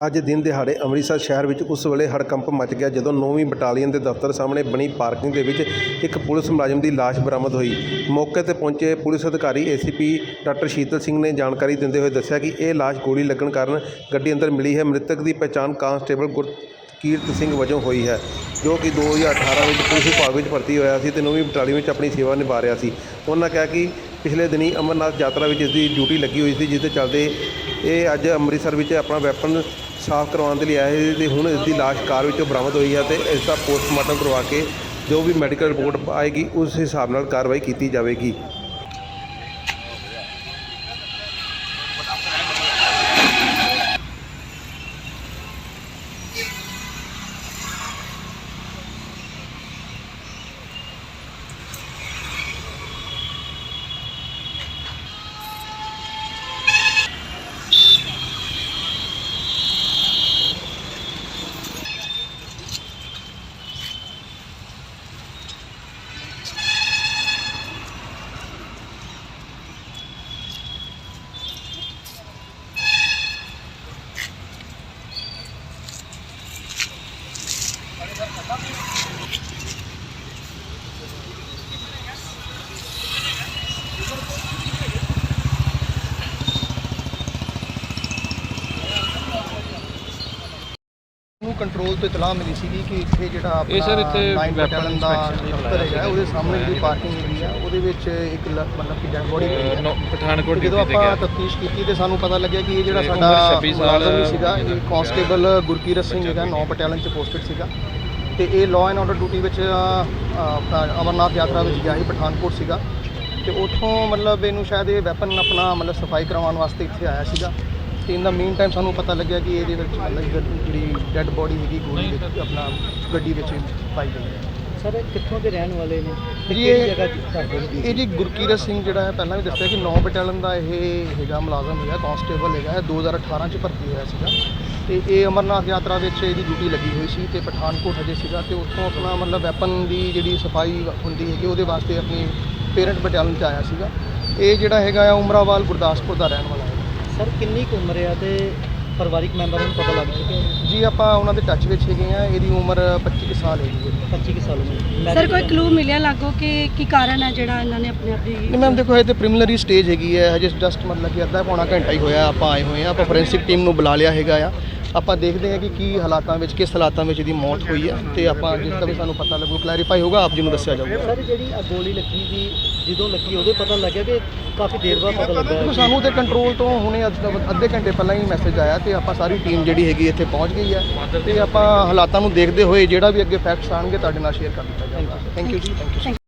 ਅੱਜ ਦਿਨ ਦਿਹਾੜੇ ਅੰਮ੍ਰਿਤਸਰ ਸ਼ਹਿਰ ਵਿੱਚ ਉਸ ਵੇਲੇ ਹੜਕੰਪ ਮਚ ਗਿਆ ਜਦੋਂ 9ਵੀਂ ਬਟਾਲੀਅਨ ਦੇ ਦਫ਼ਤਰ ਸਾਹਮਣੇ ਬਣੀ ਪਾਰਕਿੰਗ ਦੇ ਵਿੱਚ ਇੱਕ ਪੁਲਿਸ ਮੁਲਾਜ਼ਮ ਦੀ ਲਾਸ਼ ਬਰਾਮਦ ਹੋਈ। ਮੌਕੇ ਤੇ ਪਹੁੰਚੇ ਪੁਲਿਸ ਅਧਿਕਾਰੀ ਏਸੀਪੀ ਡਾਕਟਰ ਸ਼ੀਤਲ ਸਿੰਘ ਨੇ ਜਾਣਕਾਰੀ ਦਿੰਦੇ ਹੋਏ ਦੱਸਿਆ ਕਿ ਇਹ ਲਾਸ਼ ਗੋਲੀ ਲੱਗਣ ਕਾਰਨ ਗੱਡੀ ਅੰਦਰ ਮਿਲੀ ਹੈ। ਮ੍ਰਿਤਕ ਦੀ ਪਛਾਣ ਕਾਂਸਟੇਬਲ ਗੁਰਕੀਰਤ ਸਿੰਘ ਵਜੋਂ ਹੋਈ ਹੈ, ਜੋ ਕਿ 2018 ਵਿੱਚ ਪੁਲਿਸ ਵਿਭਾਗ ਵਿੱਚ ਭਰਤੀ ਹੋਇਆ ਸੀ ਤੇ 9ਵੀਂ ਬਟਾਲੀਅਨ ਵਿੱਚ ਆਪਣੀ ਸੇਵਾ ਨਿਭਾ ਰਿਹਾ ਸੀ। ਉਹਨਾਂ ਕਿਹਾ ਕਿ ਪਿਛਲੇ ਦਿਨੀ ਅਮਰਨਾਥ ਯਾਤਰਾ ਵਿੱਚ ਇਸ ਦੀ ਡਿਊਟੀ ਲੱਗੀ ਹੋਈ ਸੀ, ਜਿਸ ਦੇ ਚੱਲਦੇ ਇਹ ਅੱਜ ਅੰਮ੍ਰਿਤਸਰ ਵਿੱਚ ਆਪਣਾ ਵੈਪਨ ਸਾਫ਼ ਕਰਵਾਉਣ ਦੇ ਲਈ ਆਏ ਸੀ ਤੇ ਹੁਣ ਇਸ ਦੀ ਲਾਸ਼ ਕਾਰ ਵਿੱਚੋਂ ਬਰਾਮਦ ਹੋਈ ਹੈ ਤੇ ਇਸ ਦਾ ਪੋਸਟਮਾਰਟਮ ਕਰਵਾ ਕੇ ਜੋ ਵੀ ਮੈਡੀਕਲ ਰਿਪੋਰਟ ਆਏਗੀ, ਉਸ ਹਿਸਾਬ ਨਾਲ ਕਾਰਵਾਈ ਕੀਤੀ ਜਾਵੇਗੀ। ਨੂੰ ਕੰਟਰੋਲ ਤੋਂ ਇਤਲਾਹ ਮਿਲੀ ਸੀਗੀ ਕਿ ਇੱਥੇ ਜਿਹੜਾ ਇਹ sir ਇੱਥੇ weapon ਬਟਾਲੀਅਨ ਦਾ inspection ਹੈਗਾ ਬੁਲਾਇਆ ਉਹਦੇ। ਸਾਹਮਣੇ ਜਿਹੜੀ ਪਾਰਕਿੰਗ ਏਰੀ ਆ ਉਹਦੇ ਵਿੱਚ ਇੱਕ ਲ- ਮਤਲਬ ਕਿ ਡੈਡ ਬੋਡੀ ਪਈ ਹੈ ਨੋ- ਪਠਾਨਕੋਟ ਜਦੋਂ ਡਿਊਟੀ ਤੇ ਆਪਾਂ ਗਿਆ ਤਫਤੀਸ਼ ਕੀਤੀ ਤੇ ਸਾਨੂੰ ਪਤਾ ਲੱਗਿਆ ਕਿ ਇਹ ਜਿਹੜਾ ਤੇ ਸਾਡਾ ਉਮਰ 26 ਸਾਲ ਮੁਲਾਜ਼ਮ ਸੀਗਾ। ਇਹ ਕਾਂਸਟੇਬਲ ਗੁਰਕੀਰਤ ਸਿੰਘ ਹੈਗਾ 9 ਬਟਾਲੀਅਨ ਚ ਪੋਸਟਡ ਸੀਗਾ ਤੇ ਇਹ ਲਾਅ ਐਂਡ ਆਰਡਰ ਡਿਊਟੀ ਵਿੱਚ ਆਪਣਾ ਅਮਰਨਾਥ ਯਾਤਰਾ ਵਿੱਚ ਗਿਆ ਸੀ, ਪਠਾਨਕੋਟ ਸੀਗਾ। ਤੇ ਉੱਥੋਂ ਮਤਲਬ ਇਹਨੂੰ ਸ਼ਾਇਦ ਇਹ ਵੈਪਨ ਆਪਣਾ ਮਤਲਬ ਸਫ਼ਾਈ ਕਰਵਾਉਣ ਵਾਸਤੇ ਇੱਥੇ ਆਇਆ ਸੀਗਾ। ਤੇ ਇਨ ਦਾ ਮੇਨ ਟਾਈਮ ਸਾਨੂੰ ਪਤਾ ਲੱਗਿਆ ਕਿ ਇਹਦੇ ਵਿੱਚ ਮਤਲਬ ਜਿਹੜੀ ਡੈੱਡ ਬੋਡੀ ਹੈਗੀ, ਗੋਲੀ ਵਿੱਚ ਆਪਣਾ ਗੱਡੀ ਵਿੱਚ ਪਾਈ ਗਈ ਹੈ। ਸਰ ਕਿੱਥੋਂ ਦੇ ਰਹਿਣ ਵਾਲੇ ਨੇ ਤੇ ਜੀ ਕਿਹੜੀ ਇਹ- ਜਗ੍ਹਾ ਕਰਦੇ ਨੇ ਇਹ ਜੀ ਗੁਰਕੀਰਤ ਸਿੰਘ ਜਿਹੜਾ ਹੈ ਪਹਿਲਾਂ ਵੀ ਦੱਸਿਆ ਕਿ 9 ਬਟਾਲੀਅਨ ਦਾ ਇਹ ਹੈਗਾ ਮੁਲਾਜ਼ਮ ਹੈਗਾ ਕਾਂਸਟੇਬਲ ਹੈਗਾ ਇਹ 2018 ਚ ਭਰਤੀ ਹੋਇਆ ਸੀਗਾ। ਤੇ ਇਹ ਅਮਰਨਾਥ ਯਾਤਰਾ ਵਿੱਚ ਇਹਦੀ ਡਿਊਟੀ ਲੱਗੀ ਹੋਈ ਸੀ ਤੇ ਪਠਾਨਕੋਟ ਹਜੇ ਸੀਗਾ ਤੇ ਉੱਥੋਂ ਆਪਣਾ ਮਤਲਬ ਵੈਪਨ ਦੀ ਜਿਹੜੀ ਸਫ਼ਾਈ ਹੁੰਦੀ ਹੈਗੀ ਉਹਦੇ ਵਾਸਤੇ ਆਪਣੀ ਪੇਰੈਂਟ ਬਟਾਲੀਅਨ ਚ ਆਇਆ ਸੀਗਾ। ਇਹ ਜਿਹੜਾ ਹੈਗਾ ਆ ਉਮਰਾਵਾਲ ਗੁਰਦਾਸਪੁਰ ਦਾ ਰਹਿਣ ਵਾਲਾ ਹੈ। ਸਰ ਕਿੰਨੀ ਕੁ ਉਮਰ ਆ ਤੇ ਪਰਿਵਾਰਿਕ ਮੈਂਬਰਾਂ ਨੂੰ ਪਤਾ ਲੱਗ ਚੁੱਕਿਆ ਜੀ ਆਪਾਂ ਉਹਨਾਂ ਦੇ ਟੱਚ ਵਿੱਚ ਹੈਗੇ ਆ ਇਹਦੀ ਉਮਰ 25 ਕੁ ਸਾਲ ਹੈਗੀ ਹੈ। 25 ਕੁ ਸਾਲ ਉਮਰ। ਸਰ ਕੋਈ ਕਲੂ ਮਿਲਿਆ ਲਾਗੋ ਕਿ ਕੀ ਕਾਰਨ ਹੈ ਜਿਹੜਾ ਇਹਨਾਂ ਨੇ ਆਪਣੇ ਆਪ ਦੀ ਨਹੀਂ ਮੈਮ ਦੇਖੋ ਇਹ ਤੇ ਪ੍ਰੀਲਿਮਿਨਰੀ ਸਟੇਜ ਹੈਗੀ ਹੈ। ਹਜੇ ਜਸਟ ਮਤਲਬ ਕਿ ਅੱਧਾ ਪੌਣਾ ਘੰਟਾ ਹੀ ਹੋਇਆ ਆਪਾਂ ਆਏ ਹੋਏ ਆ ਆਪਾਂ ਫੋਰੈਂਸਿਕ ਟੀਮ ਨੂੰ ਬੁਲਾ ਲਿਆ ਹੈਗਾ ਆ। ਆਪਾਂ ਦੇਖਦੇ ਹਾਂ ਕਿ ਕੀ ਹਾਲਾਤਾਂ ਵਿੱਚ ਕਿਸ ਹਾਲਾਤਾਂ ਵਿੱਚ ਇਹਦੀ ਮੌਤ ਹੋਈ ਹੈ ਤੇ ਆਪਾਂ ਜਿਸ ਦਾ ਵੀ ਸਾਨੂੰ ਪਤਾ ਲੱਗੂ ਕਲੈਰੀਫਾਈ ਹੋਗਾ ਆਪ ਜੀ ਨੂੰ ਦੱਸਿਆ ਜਾਊਗਾ। ਸਰ ਜਿਹੜੀ ਗੋਲੀ ਲੱਗੀ ਦੀ ਜਦੋਂ ਲੱਗੀ ਉਹਦੇ ਪਤਾ ਲੱਗਿਆ ਕਿ ਕਾਫੀ ਦੇਰ ਬਾਅਦ ਪਤਾ ਲੱਗਾ ਸਾਨੂੰ ਤੇ ਕੰਟਰੋਲ ਤੋਂ ਹੁਣੇ ਅੱਧ- ਅੱਧੇ ਘੰਟੇ ਪਹਿਲਾਂ ਹੀ ਮੈਸੇਜ ਆਇਆ ਤੇ ਆਪਾਂ ਸਾਰੀ ਟੀਮ ਜਿਹੜੀ ਹੈਗੀ ਇੱਥੇ ਪਹੁੰਚ ਗਈ ਹੈ ਤੇ ਆਪਾਂ ਹਾਲਾਤਾਂ ਨੂੰ ਦੇਖਦੇ ਹੋਏ ਜਿਹੜਾ ਵੀ ਅੱਗੇ ਫੈਕਟਸ ਆਣਗੇ ਤੁਹਾਡੇ ਨਾਲ ਸ਼ੇਅਰ ਕਰ ਦਿੱਤਾ ਜਾਊਗਾ। Thank you ji thank you